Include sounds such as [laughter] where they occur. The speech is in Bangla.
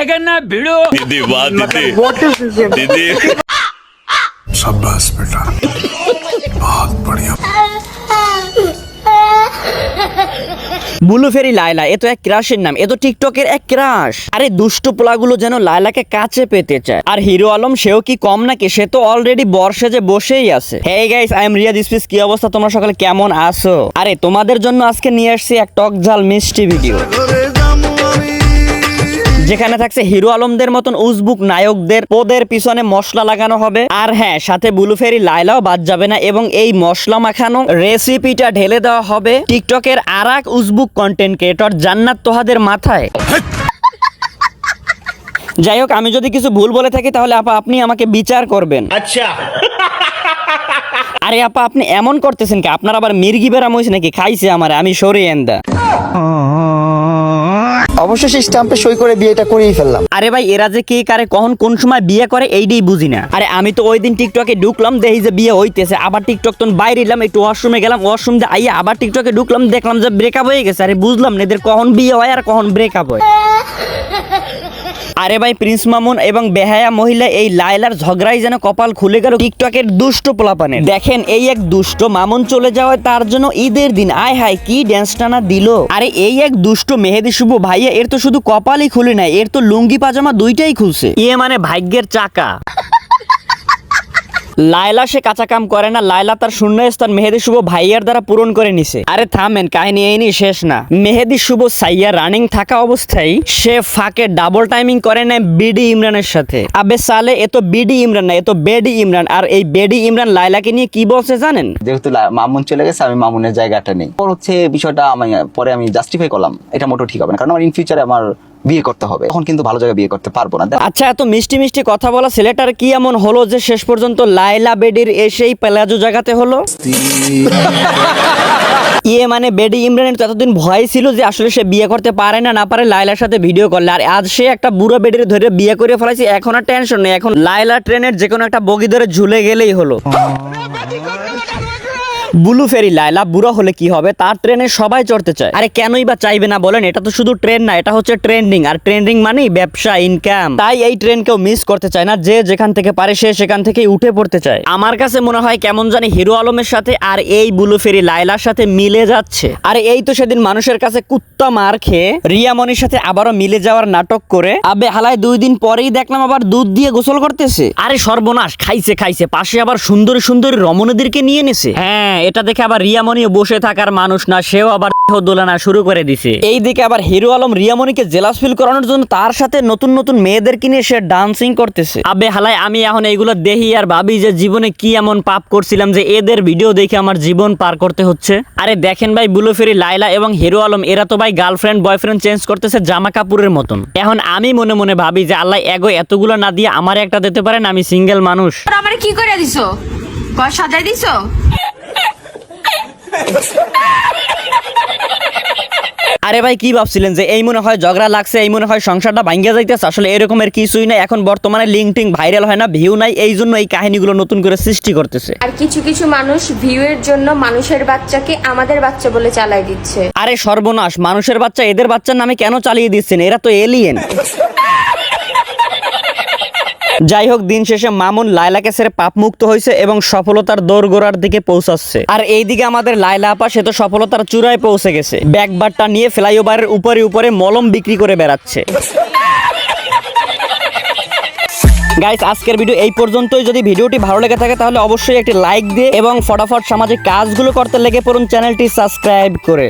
টাইগার না ভিড়ো দিদি বাহ দিদি দিদি শাবাশ বেটা বহুত বড়িয়া বুলু ফেরি লায়লা এ তো এক ক্রাশের নাম এ তো টিকটকের এক ক্রাশ। আরে দুষ্ট পোলাগুলো যেন লায়লাকে কাছে পেতে চায়। আর হিরো আলম সেও কি কম নাকি? সে তো অলরেডি বর্ষে যে বসেই আছে। Hey guys I am Riya দিসপিস কি অবস্থা? তোমরা সকালে কেমন আছো? আরে তোমাদের জন্য আজকে নিয়ে আসছি এক টক ঝাল মিষ্টি ভিডিও যেখানে থাকছে হিরো আলমদের মতন উজবুক নায়কদের পদের পিছনে মশলা লাগানো হবে। আর হ্যাঁ সাথে বুলুফেরি লাইলাও বাদ যাবে না এবং এই মশলা মাখানো রেসিপিটা ঢেলে দেওয়া হবে টিকটকের আর এক উজবুক কন্টেন্ট ক্রিয়েটর জান্নাত তোহাদের মাথায়। যাই হোক আমি যদি কিছু ভুল বলে থাকি তাহলে আপা আপনি আমাকে বিচার করবেন। আচ্ছা। আরে আপা আপনি এমন করতেছেন কি? আপনার আবার মির্গি বেরাম হয়েছে নাকি? খাইছে আমার আমি সরে এন্দা। অবশেষে স্ট্যাম্পে সই করে বিয়েটা করেই ফেললাম। আরে ভাই এরা যে কে কারে কখন কোন সময় বিয়ে করে এইটাই বুঝি না। আরে আমি তো ওই দিন টিকটকে ঢুকলাম দেখি যে বিয়ে হইতেছে। আবার টিকটক তখন বাইরে এলাম একটু ওয়াশরুমে গেলাম ওয়াশরুম দিয়ে আইয়া আবার টিকটকে ঢুকলাম দেখলাম যে ব্রেকআপ হয়ে গেছে। আরে বুঝলাম না এদের কখন বিয়ে হয় আর কখন ব্রেকআপ হয়। [laughs] আরে ভাই, প্রিন্স মামুন এবং বেহায়া মহিলা এই লাইলার ঝগড়াই যেন কপাল খুলে গেল টিকটকের দুষ্ট পোলাপানে দেখেন, এই এক দুষ্ট মামুন চলে যাওয়ায় তার জন্য ঈদের দিন। আয় হায়, কি ড্যান্স টানা দিল। আরে এই এক দুষ্ট মেহেদি শুভ ভাইয়া, এর তো শুধু কপালই খুলে নাই, এর তো লুঙ্গি পাজামা দুইটাই খুলছে। ইয়ে মানে ভাগ্যের চাকা। লায়লা সে কাঁচা কাম করে না, লায়লা তার শূন্য স্থান মেহেদি শুভ ভাইয়ার দ্বারা পূরণ করে নিছে। আরে থামেন, কাহিনী এই নিয়ে শেষ না। মেহেদি শুভ সাইয়া রানিং থাকা অবস্থায় সে ফাঁকে ডাবল টাইমিং করে নেয় বিডি ইমরানের সাথে। আবে সালে এ তো বিডি ইমরান না, এ তো বেডি ইমরান, আর এই বেডি ইমরান লায়লাকে নিয়ে কি বলছে জানেন? যেহেতু মামুন চলে গেছে, আমি মামুনের জায়গাটা নেই। পর হচ্ছে বিষয়টা আমি পরে আমি জাস্টিফাই করলাম, এটা মোটেও ঠিক হবে না। কারণ আমার ইন ফিউচারে আমার বিয়ে করতে হবে। এখন কিন্তু ভালো জায়গায় বিয়ে করতে পারব না। আচ্ছা এত মিষ্টি মিষ্টি কথা বলা ছেলেটার কি এমন হলো যে শেষ পর্যন্ত লাইলা বেডির এসেই পেলাজো জায়গাতে হলো? [laughs] ইয়ে মানে বেডি ইমরানের তো এতদিন ভয় ছিল যে আসলে সে বিয়ে করতে পারে না না পারে লাইলার সাথে ভিডিও করলে। আর আজ সে একটা বুড়ো বেডির ধরে বিয়ে করে ফেলাইছে এখন আর টেনশন নেই। এখন লাইলা ট্রেনের যে কোনো একটা বগি ধরে ঝুলে গেলেই হলো। [laughs] বুলু ফেরি লাইলা বুড়ো হলে কি হবে? তার ট্রেনে সবাই চড়তে চায়। আরে কেনই বা চাইবে না বলেন, এটা তো শুধু ট্রেন না, এটা হচ্ছে ট্রেন্ডিং। আর ট্রেন্ডিং মানেই ব্যবসা ইনকাম তাই এই ট্রেন কেউ মিস করতে চায় না, যে যেখান থেকে পারে সে সেখান থেকেই উঠে পড়তে চায়। আমার কাছে মনে হয় কেমন জানি হিরো আলমের সাথে আর এই বুলু ফেরি লাইলার সাথে মিলে যাচ্ছে। আর এই তো সেদিন মানুষের কাছে কুত্তা মার খেয়ে রিয়ামনির সাথে আবারও মিলে যাওয়ার নাটক করে আবে হালায় দুই দিন পরেই দেখলাম আবার দুধ দিয়ে গোসল করতেছে। আরে সর্বনাশ, খাইছে খাইছে, পাশে আবার সুন্দরী সুন্দরী রমণীদেরকে নিয়ে নিছে হ্যাঁ এটা দেখে আবার রিয়ামনিও বসে থাকার মানুষ না সেও আবার দেহ দোলানা শুরু করে দিছে। এইদিকে আবার হিরো আলম রিয়ামনিকে জেলাস ফিল করানোর জন্য তার সাথে নতুন নতুন মেয়েদেরকে নিয়ে সে ডান্সিং করতেছে। আবে হালাই আমি এখন এইগুলো দেখি আর ভাবি যে জীবনে কি এমন পাপ করছিলাম যে এদের ভিডিও দেখে আমার জীবন পার করতে হচ্ছে। আরে দেখেন ভাই বুলুফেরি লাইলা এবং হিরো আলম এরা তো ভাই গার্লফ্রেন্ড বয়ফ্রেন্ড চেঞ্জ করতেছে জামা কাপড়ের মতন। এখন আমি মনে মনে ভাবি যে আল্লাহ এগো এতগুলো না দিয়ে আমার একটা দিতে পারেন আমি সিঙ্গেল মানুষ। আমার কি করে দিছো? সাজাই দিছো? আরে ভাই কি ভাবছিলেন যে এই মনে হয় ঝগড়া লাগছে এই মনে হয় সংসারটা ভাঙ্গা যাইতেছে? আসলে এরকমের কিছুই নাই। এখন বর্তমানে লিঙ্ক টিং ভাইরাল হয় না ভিউ নাই এই জন্য এই কাহিনীগুলো নতুন করে সৃষ্টি করতেছে। আর কিছু কিছু মানুষ ভিউয়ের জন্য মানুষের বাচ্চাকে আমাদের বাচ্চা বলে চালাই দিচ্ছে। আরে সর্বনাশ মানুষের বাচ্চা এদের বাচ্চার নামে কেন চালিয়ে দিচ্ছেন? এরা তো এলিয়েন যাই হোক দিন শেষে মামুন লাইলাকে ছেড়ে পাপ মুক্ত হয়েছে এবং সফলতার দোরগোড়ার দিকে পৌঁছাচ্ছে। আর এইদিকে আমাদের লাইলা আপা, সে তো সফলতার চূড়ায় পৌঁছে গেছে। ব্যাগবারটা নিয়ে ফ্লাইওভারের উপরে উপরে মলম বিক্রি করে বেড়াচ্ছে। গাইস আজকের ভিডিও এই পর্যন্তই। যদি ভিডিওটি ভালো লেগে থাকে, তাহলে অবশ্যই একটি লাইক দিয়ে এবং ফটাফট সামাজিক কাজগুলো করতে লেগে পড়ুন চ্যানেলটি সাবস্ক্রাইব করে।